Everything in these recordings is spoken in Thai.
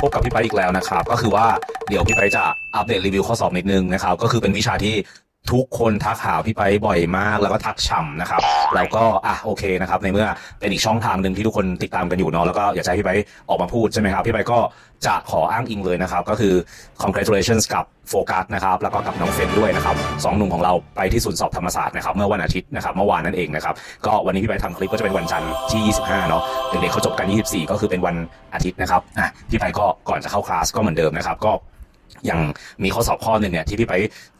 พบกับพี่ไปอีกแล้วนะครับ ก็คือว่าเดี๋ยวพี่ไปจะอัปเดตรีวิวข้อสอบนิดนึงนะครับ ก็คือเป็นวิชาที่ ทุกคนทักหาพี่ไปบ่อยมาก แล้วก็ทักฉ่ำนะครับแล้วก็อะโอเคนะครับในเมื่อเป็นอีกช่องทางหนึ่งที่ทุกคนติดตามกันอยู่เนาะแล้วก็อยากจะให้พี่ไปออกมาพูดใช่ไหมครับพี่ไปก็จะขออ้างอิงเลยนะครับ ก็คือ congratulations กับโฟกัสนะครับแล้วก็กับน้องเฟนด้วยนะครับสองหนุ่มของเราไปที่ศูนย์สอบธรรมศาสตร์นะครับเมื่อวันอาทิตย์นะครับเมื่อวานนั่นเองนะครับก็วันนี้พี่ไปทำคลิปก็จะเป็นวันจันทร์ที่ 25 เนาะเด็กๆเขาจบกัน 24 ก็คือเป็นวันอาทิตย์นะครับอะพี่ไปก็ก่อนจะเข้าคลาสก็เหมือนเดิมนะครับก็ อย่างมีข้อสอบข้อหนึ่งเนี่ยที่พี่ไป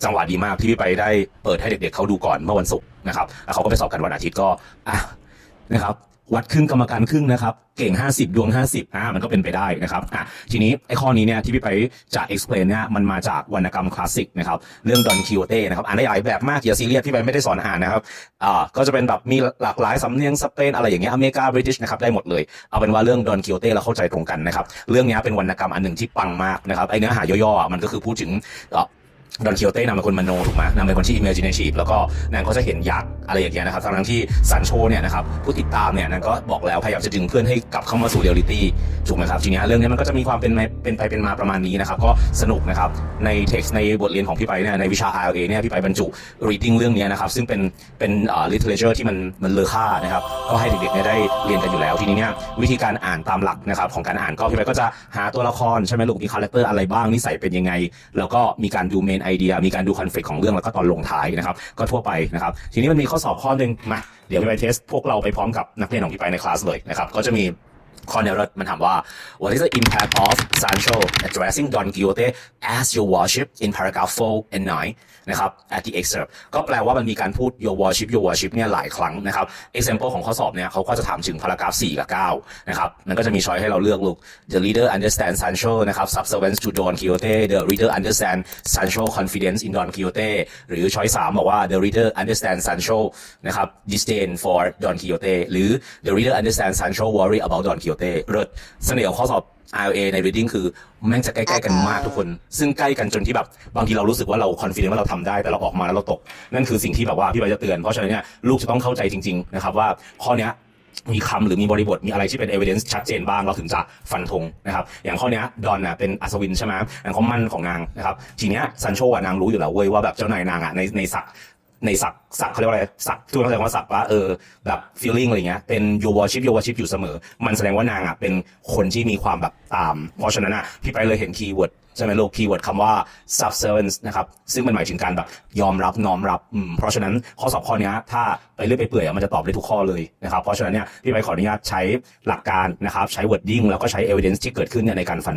จังหวะดีมากที่พี่ไปได้เปิดให้เด็กๆเขาดูก่อนเมื่อวันศุกร์นะครับแล้วเขาก็ไปสอบกันวันอาทิตย์ก็อะนะครับ วัดครึ่งกรรมการครึ่งนะครับ เก่ง 50 ดวง 50อ่ามันก็เป็นไปได้นะครับอะทีนี้ไอ้ข้อนี้เนี่ยที่พี่ไปจะ explain เนี่ยมันมาจากวรรณกรรมคลาสสิกนะครับเรื่องดอนคิโ o เต้นะครับอ่านได้หลายแบบมากอย่าซีเรียสพี่ไปไม่ได้สอนอ่านนะครับอ่าก็จะเป็นแบบมีหลากหลายสำเนียงสเปนอะไรอย่างเงี้ยอเมริกาบริติชนะครับได้หมดเลยเอาเป็นว่าเรื่องดอนคิโ o เต้เราเข้าใจตรงกันนะครับเรื่องนี้เป็นวรรณกรรมอันหนึ่งที่ปังมากนะครับไอ้เนื้อหาย่อๆมันก็คือพูดถึงดอนคิโอเต้นางเป็นคนมโนถูกไหมนางเป็นคนที่ imaginative แล้วก็นางก็จะเห็นยักษ์ อะไรอย่างเงี้ยนะครับทั้งที่ซันโชเนี่ยนะครับผู้ติดตามเนี่ยนางก็บอกแล้วพยายามจะดึงเพื่อนให้กลับเข้ามาสู่เรียลลิตี้ถูกไหมครับทีนี้เรื่องนี้มันก็จะมีความเป็นไปเป็นไปเป็นมาประมาณนี้นะครับก็สนุกนะครับใน text ในบทเรียนของพี่ไปเนี่ยในวิชา RLA เนี่ยพี่ไปบรรจุ reading เรื่องนี้นะครับซึ่งเป็นเป็นอ่อ literature ที่มันมันเลอค่านะครับก็ให้เด็กๆเนี่ยได้เรียนกันอยู่แล้วทีนี้เนี่ยวิธีการอ่านตามหลักนะครับของการอ่านก็พี่ไปก็จะหาตัวละครใช่ไหมลูกมีคาแรคเตอร์อะไรบ้างนิสัยเป็นยังไง แล้วก็มีการดูเมนไอเดียมีการดูคอนฟ lict ของเรื่องแล้วก็ตอนลงท้ายนะครับก็ทั่วไปนะครับทีนี้มันมีข้อสอบข้อหนึ่งมาเดี๋ยวพี่ไปเทสพวกเราไปพร้อมกับนักเรียนของพี่ไปในคลาสเลยนะครับก็จะมี ข้อเนี้ยมันถามว่า what is the impact of Sancho addressing Don Quixote as your worship in paragraph 4 and 9 นะครับ at the excerpt ก็แปลว่ามันมีการพูด your worship your worship เนี่ยหลายครั้งนะครับ example ของข้อสอบเนี่ยเขาก็จะถามถึง paragraph 4 กับ 9 นะครับ มันก็จะมีช้อยให้เราเลือกลูก the reader understand Sancho นะครับ subservience to Don Quixote the reader understand Sancho confidence in Don Quixote หรือช้อย3บอกว่า the reader understand Sancho นะครับ disdain for Don Quixote หรือ the reader understand Sancho worry about Don Quixote เลิศเสน่ห์ของข้อสอบ RLA ใน reading คือแม่งจะใกล้ๆกันมากทุกคน ซึ่งใกล้กันจนที่แบบบางทีเรารู้สึกว่าเรา confident ว่าเราทำได้แต่เราออกมาแล้วเราตก นั่นคือสิ่งที่แบบว่าพี่ใบจะเตือน เพราะฉะนั้นเนี่ยลูกจะต้องเข้าใจจริงๆนะครับว่าข้อเนี้ยมีคำหรือมีบริบทมีอะไรที่เป็น evidence ชัดเจนบ้างเราถึงจะฟันธงนะครับอย่างข้อเนี้ยดอนน่ะเป็นอัศวินใช่ไหมอย่างเขามั่นของนางนะครับทีเนี้ยซันโชอะนางรู้อยู่แล้วเว้ยว่าแบบเจ้านายนางอะในในศักดิ์ ในศักดิ์ศักเขาเรียกว่าอะไรศักทุกคนเข้าใจว่าศักว่าเออแบบ feeling อะไรเงี้ยเป็น your worship your worship อยู่เสมอ มันแสดงว่านางอะเป็นคนที่มีความแบบตาม เพราะฉะนั้นอะพี่ไปเลยเห็นคีย์เวิร์ดใช่ไหมลูกคีย์เวิร์ดคำว่า subservience นะครับ ซึ่งมันหมายถึงการแบบยอมรับน้อมรับอืมเพราะฉะนั้นข้อสอบข้อนี้ถ้าไปเรื่อยไปเปื่อยมันจะตอบได้ทุกข้อเลยนะครับเพราะฉะนั้นเนี่ยพี่ไปขออนุญาตใช้หลักการนะครับใช้ wording แล้วก็ใช้ evidence ที่เกิดขึ้นเนี่ยในการฟัน